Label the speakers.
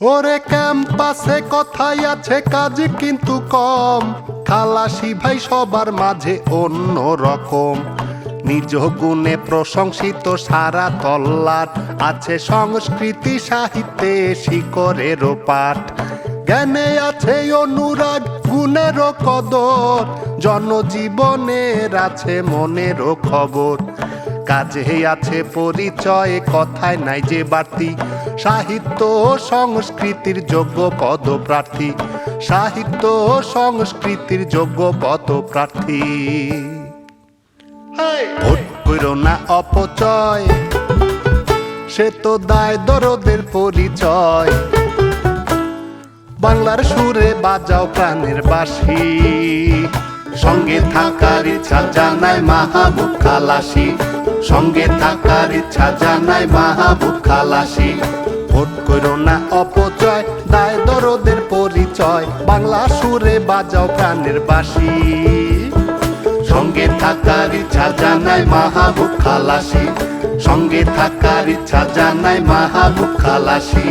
Speaker 1: ওরে ক্যাম্পাসে কথাই আছে, কাজ কিন্তু কম। খালাসি ভাই সবার মাঝে অন্য রকম। নিজ গুণে প্রশংসিত সারা তল্লাট। আছে সংস্কৃতি সাহিত্যে শিকরেরও পাঠ। জ্ঞানে আছে অনুরাগ, গুণেরও কদর। জনজীবনের আছে মনেরও খবর। কাজে আছে পরিচয় কথায় নাই যে বাড়তি। সাহিত্য সংস্কৃতির যোগ্য পদপ্রার্থী সাহিত্য সংস্কৃতির যোগ্য পদপ্রার্থী ভোট করো না অপচয় সে তো দায় দরদের পরিচয়। বাংলার সুরে বাজাও প্রাণের বাসি সঙ্গে থাকার ইচ্ছা জানায় মাহবুব খালাসি। সঙ্গে থাকার ইচ্ছা জানায় মাহবুব খালাসি। ভোট করো না অপচয়, দায় দরদের পরিচয়, বাংলা সুরে বাজাও প্রাণের বাসি সঙ্গে থাকার ইচ্ছা জানায় মাহবুব খালাসি। সঙ্গে থাকার ইচ্ছা জানায় মাহবুব খালাসি।